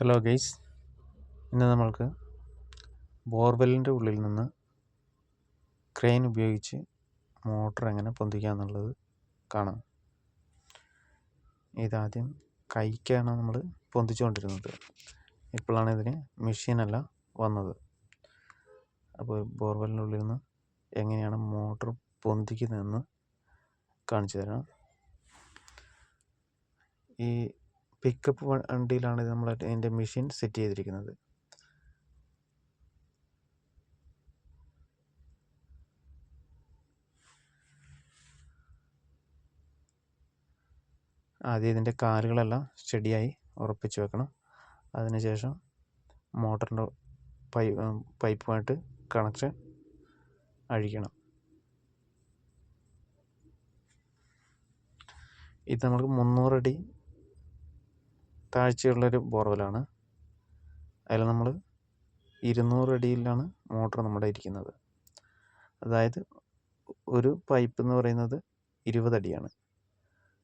Hello guys ഇന്ന് നമ്മൾക്ക് ബോർവെല്ലിന്റെ ഉള്ളിൽ നിന്ന് ക്രെയിൻ ഉപയോഗിച്ച് മോട്ടർ എങ്ങനെ പൊന്തിക്കുക എന്നുള്ളത് കാണാം. ഇതാദ്യം കൈക്കാണ് നമ്മൾ പൊന്തിച്ചുകൊണ്ടിരുന്നത്. ഇപ്പോഴാണ് ഇതിന് മെഷീനല്ല വന്നത്. അപ്പോൾ ബോർവെല്ലിന്റെ ഉള്ളിൽ നിന്ന് എങ്ങനെയാണ് മോട്ടർ പൊന്തിക്കുന്നതെന്ന് കാണിച്ചു തരാം. ഈ പിക്കപ്പ് വണ്ടിയിലാണ് നമ്മൾ അതിന്റെ മെഷീൻ സെറ്റ് ചെയ്തിരിക്കുന്നത്. ആദ്യം ഇതിന്റെ കാലുകളെല്ലാം സ്റ്റഡിയായി ഉറപ്പിച്ച് വെക്കണം. അതിനുശേഷം മോട്ടറിന്റെ പൈ പൈപ്പുമായിട്ട് കണക്ഷൻ അഴിക്കണം. ഇത് നമുക്ക് മുന്നൂറടി താഴ്ചയുള്ളൊരു ബോർവെലാണ് അതിൽ നമ്മൾ ഇരുന്നൂറ് അടിയിലാണ് മോട്ടർ നമ്മുടെ ഇരിക്കുന്നത്. അതായത് ഒരു പൈപ്പ് എന്ന് പറയുന്നത് ഇരുപത് അടിയാണ്.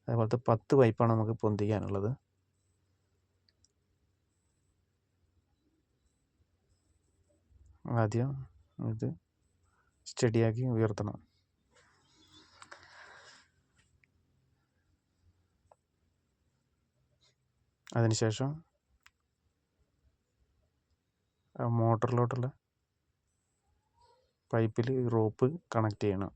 അതേപോലത്തെ പത്ത് പൈപ്പാണ് നമുക്ക് പൊന്തിക്കാനുള്ളത്. ആദ്യം ഇത് സ്റ്റഡിയാക്കി ഉയർത്തണം. അതിനുശേഷം മോട്ടറിലോട്ടുള്ള പൈപ്പിൽ റോപ്പ് കണക്ട് ചെയ്യണം.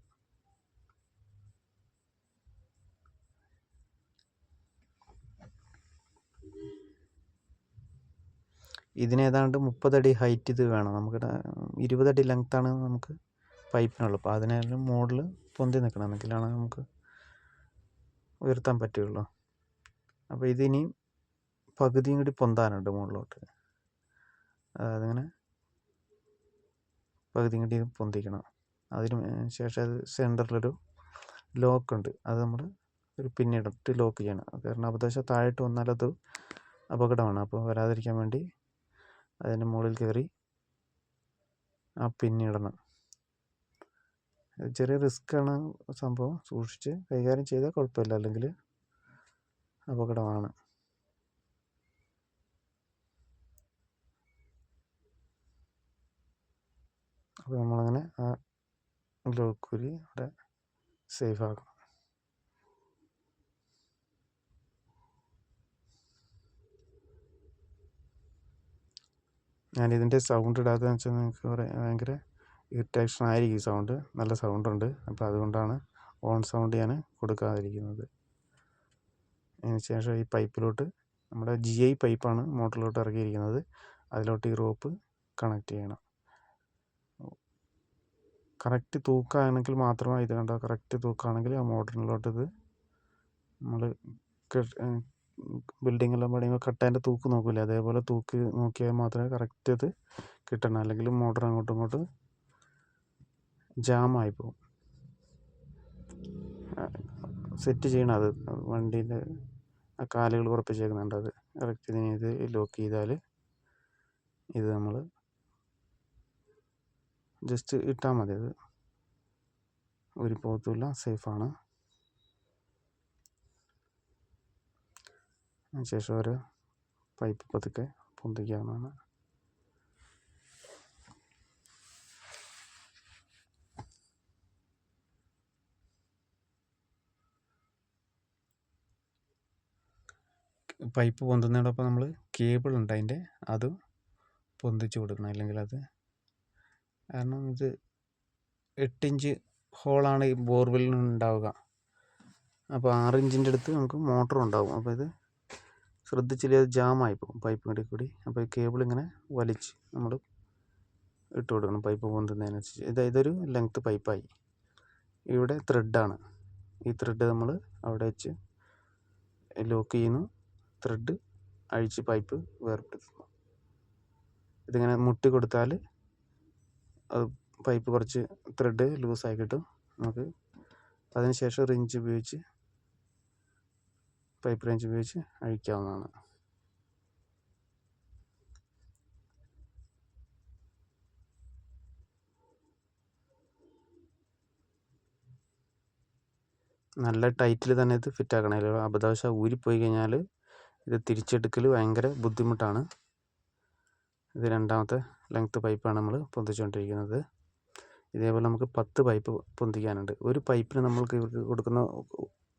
ഇതിനേതാണ്ട് മുപ്പതടി ഹൈറ്റ് ഇത് വേണം. നമുക്ക് ഇരുപതടി ലെങ്ത്താണ് നമുക്ക് പൈപ്പിനുള്ളൂ. അപ്പോൾ അതിനെല്ലാം മുകളിൽ പൊന്തി നിൽക്കണം. എന്നെങ്കിലാണ് നമുക്ക് ഉയർത്താൻ പറ്റുകയുള്ളു. അപ്പോൾ ഇതിനി പകുതിയും കൂടി പൊന്താനുണ്ട് മുകളിലോട്ട്. അതിങ്ങനെ? പകുതിയും കൂടി പൊന്തിക്കണം. അതിന് ശേഷം അത് സെന്ററിലൊരു ലോക്കുണ്ട്. അത് നമ്മൾ ഒരു പിന്നിടത്ത് ലോക്ക് ചെയ്യണം. കാരണം അബദ്ധവശാൽ താഴോട്ട് വന്നാൽ അത് അപകടമാണ്. അപ്പോൾ വരാതിരിക്കാൻ വേണ്ടി അതിന്റെ മുകളിൽ കയറി ആ പിന്നിടണം ചെറിയ റിസ്ക്കാണ് സംഭവം. സൂക്ഷിച്ച് കൈകാര്യം ചെയ്താൽ കുഴപ്പമില്ല. അല്ലെങ്കിൽ അപകടമാണ്. അപ്പോൾ നമ്മളങ്ങനെ ആ ലോക്ക് കുരി അവിടെ സേഫ് ആക്കണം ഞാനിതിന്റെ സൗണ്ട് ഇടാത്തതെന്ന് വെച്ചാൽ നിങ്ങൾക്ക് ഭയങ്കര ഇറിറ്റേഷൻ ആയിരിക്കും ഈ സൗണ്ട്. നല്ല സൗണ്ട് ഉണ്ട് അപ്പോൾ അതുകൊണ്ടാണ് ഓൺ സൗണ്ട് ഞാൻ കൊടുക്കാതിരിക്കുന്നത്. അതിന് ശേഷം ഈ പൈപ്പിലോട്ട് നമ്മുടെ ജി ഐ പൈപ്പാണ് മോട്ടറിലോട്ട് ഇറക്കിയിരിക്കുന്നത്. അതിലോട്ട് ഈ റോപ്പ് കണക്ട് ചെയ്യണം. കറക്റ്റ് തൂക്കമാണെങ്കിൽ മാത്രമേ ഇത് കണ്ടോ? കറക്റ്റ് തൂക്കമാണെങ്കിൽ ആ മോട്ടറിലോട്ട് ഇത് നമ്മൾ ബിൽഡിങ്ങെല്ലാം പണിയുമ്പോൾ കട്ടേന്റെ തൂക്ക് നോക്കില്ലേ? അതേപോലെ തൂക്ക് നോക്കിയാൽ മാത്രമേ കറക്റ്റ് ഇത് കിട്ടണം. അല്ലെങ്കിൽ മോട്ടർ അങ്ങോട്ടും ഇങ്ങോട്ടും ജാമായി പോകും സെറ്റ് ചെയ്യണം അത്. വണ്ടീന്റെ ആ കാലുകൾ ഉറപ്പിച്ചേക്കുന്നുണ്ട് അത്. കറക്റ്റ് ഇതിന് ഇത് ലോക്ക് ചെയ്താൽ ഇത് നമ്മൾ ജസ്റ്റ് ഇട്ടാൽ മതി അത്. ഒരു പോകത്തുമില്ല സേഫാണ്. അതിനുശേഷം ഒരു പൈപ്പ് പതുക്കെ പൊന്തിക്കാവുന്നതാണ്. പൈപ്പ് പൊന്തുന്നതോടൊപ്പം നമ്മൾ കേബിൾ ഉണ്ട് അതിന്റെ അത് പൊന്തിച്ച് കൊടുക്കണം. അല്ലെങ്കിൽ അത് കാരണം ഇത് എട്ടിഞ്ച് ഹോളാണ് ഈ ബോർവെല്ലിന് ഉണ്ടാവുക അപ്പോൾ ആറ് ഇഞ്ചിന്റെ അടുത്ത് നമുക്ക് മോട്ടർ ഉണ്ടാവും. അപ്പോൾ ഇത് ശ്രദ്ധിച്ചില്ല അത് ജാമായി പോകും പൈപ്പ് കൂടി. അപ്പോൾ ഈ കേബിൾ ഇങ്ങനെ വലിച്ച് നമ്മൾ ഇട്ട് കൊടുക്കണം പൈപ്പ് പൊന്തുന്നതിനനുസരിച്ച്. ഇത് ഇതൊരു ലെങ്ത്ത് പൈപ്പായി. ഇവിടെ ത്രെഡാണ്. ഈ ത്രെഡ് നമ്മൾ അവിടെ വെച്ച് ലോക്ക് ചെയ്യുന്നു. ത്രെഡ് അഴിച്ച് പൈപ്പ് വേർപെടുത്തുന്നു ഇതിങ്ങനെ മുട്ടി കൊടുത്താൽ പൈപ്പ് കുറച്ച് ത്രെഡ് ലൂസായി കിട്ടും നമുക്ക് അതിന് ശേഷം റിഞ്ച് ഉപയോഗിച്ച് പൈപ്പ് റേഞ്ച് ഉപയോഗിച്ച് അഴിക്കാവുന്നതാണ്. നല്ല ടൈറ്റിൽ തന്നെ ഇത് ഫിറ്റ് ആക്കണം. അബദ്ധവശാൽ ഊരിപ്പോയി കഴിഞ്ഞാൽ ഇത് തിരിച്ചെടുക്കൽ ഭയങ്കര ബുദ്ധിമുട്ടാണ്. ഇത് രണ്ടാമത്തെ ലെങ്ത്ത് പൈപ്പാണ് നമ്മൾ പൊന്തിച്ചുകൊണ്ടിരിക്കുന്നത് ഇതേപോലെ നമുക്ക് പത്ത് പൈപ്പ് പൊന്തിക്കാനുണ്ട്. ഒരു പൈപ്പിന് നമ്മൾക്ക് ഇവർക്ക് കൊടുക്കുന്ന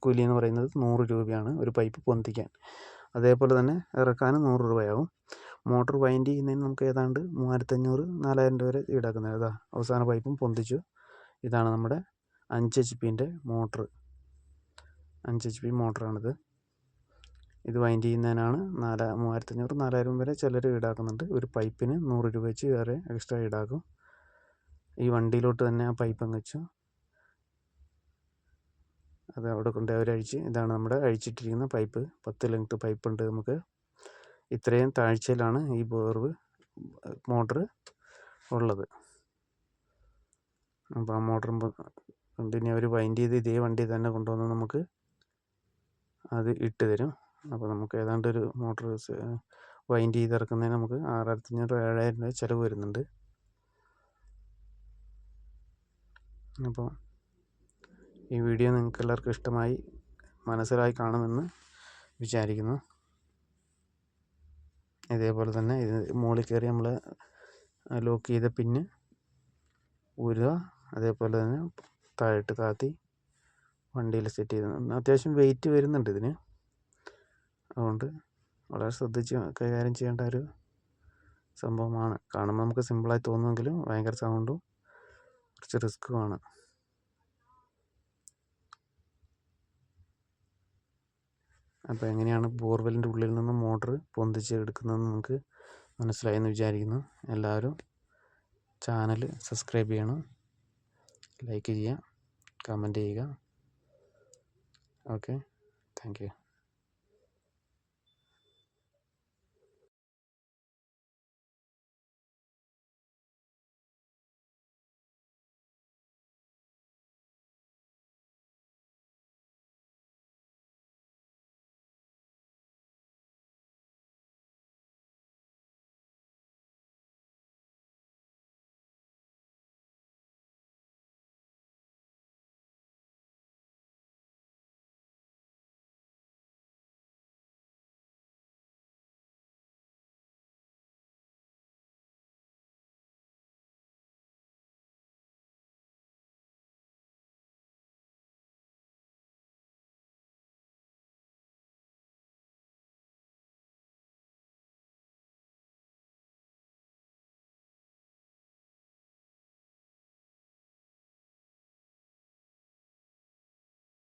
കൂലി എന്ന് പറയുന്നത് നൂറ് രൂപയാണ് ഒരു പൈപ്പ് പൊന്തിക്കാൻ. അതേപോലെ തന്നെ ഇറക്കാനും നൂറ് രൂപയാവും. മോട്ടോർ വൈൻഡ് ചെയ്യുന്നതിന് നമുക്ക് ഏതാണ്ട് മൂവായിരത്തഞ്ഞൂറ് നാലായിരം രൂപ വരെ ഈടാക്കുന്നത്. അതാ അവസാന പൈപ്പും പൊന്തിച്ചു. ഇതാണ് നമ്മുടെ അഞ്ച് എച്ച് പിന്റെ മോട്ടറ് അഞ്ച് എച്ച് പി മോട്ടറാണിത്. ഇത് വൈൻഡ് ചെയ്യുന്നതിനാണ് നാലാ മൂവായിരത്തഞ്ഞൂറ് നാലായിരം വരെ ചിലർ ഈടാക്കുന്നുണ്ട്. ഒരു പൈപ്പിന് നൂറ് രൂപ വെച്ച് വേറെ എക്സ്ട്രാ ഈടാക്കും. ഈ വണ്ടിയിലോട്ട് തന്നെ ആ പൈപ്പ് അങ്ങ് വെച്ചു. അത് അവിടെ കൊണ്ട് അവരഴിച്ച് ഇതാണ് നമ്മുടെ അഴിച്ചിട്ടിരിക്കുന്ന പൈപ്പ് പത്ത് ലെങ്ത് പൈപ്പ് ഉണ്ട് നമുക്ക്. ഇത്രയും താഴ്ചയിലാണ് ഈ ബോർവ് മോട്ടർ ഉള്ളത്. അപ്പോൾ ആ മോട്ടറും കൊണ്ട് ഇനി അവർ വൈൻഡ് ചെയ്ത് ഇതേ വണ്ടി തന്നെ കൊണ്ടുവന്ന് നമുക്ക് അത് ഇട്ട് തരും. അപ്പോൾ നമുക്ക് ഏതാണ്ട് ഒരു മോട്ടർ വൈൻഡ് ചെയ്ത് ഇറക്കുന്നതിന് നമുക്ക് ആറായിരത്തി അഞ്ഞൂറ് ഏഴായിരം രൂപ ചിലവ് വരുന്നുണ്ട്. അപ്പോൾ ഈ വീഡിയോ നിങ്ങൾക്ക് എല്ലാവർക്കും ഇഷ്ടമായി മനസ്സിലായി കാണുമെന്ന് വിചാരിക്കുന്നു. ഇതേപോലെ തന്നെ ഇത് മുകളിൽ കയറി നമ്മൾ ലോക്ക് ചെയ്ത പിന്ന് ഊരുക. അതേപോലെ തന്നെ താഴോട്ട് താത്തി വണ്ടിയിൽ സെറ്റ് ചെയ്ത് അത്യാവശ്യം വെയിറ്റ് വരുന്നുണ്ട് ഇതിന്. അതുകൊണ്ട് വളരെ ശ്രദ്ധിച്ച് കൈകാര്യം ചെയ്യേണ്ട ഒരു സംഭവമാണ്. കാണുമ്പോൾ നമുക്ക് സിമ്പിളായി തോന്നുമെങ്കിലും ഭയങ്കര സൗണ്ടും കുറച്ച് റിസ്ക്കുമാണ് അപ്പോൾ എങ്ങനെയാണ് ബോർവെല്ലിന്റെ ഉള്ളിൽ നിന്ന് മോട്ടർ പൊന്തിച്ച് എടുക്കുന്നതെന്ന് നമുക്ക് മനസ്സിലായി എന്ന് വിചാരിക്കുന്നു. എല്ലാവരും ചാനൽ സബ്സ്ക്രൈബ് ചെയ്യണം. ലൈക്ക് ചെയ്യുക കമന്റ് ചെയ്യുക. Okay thank you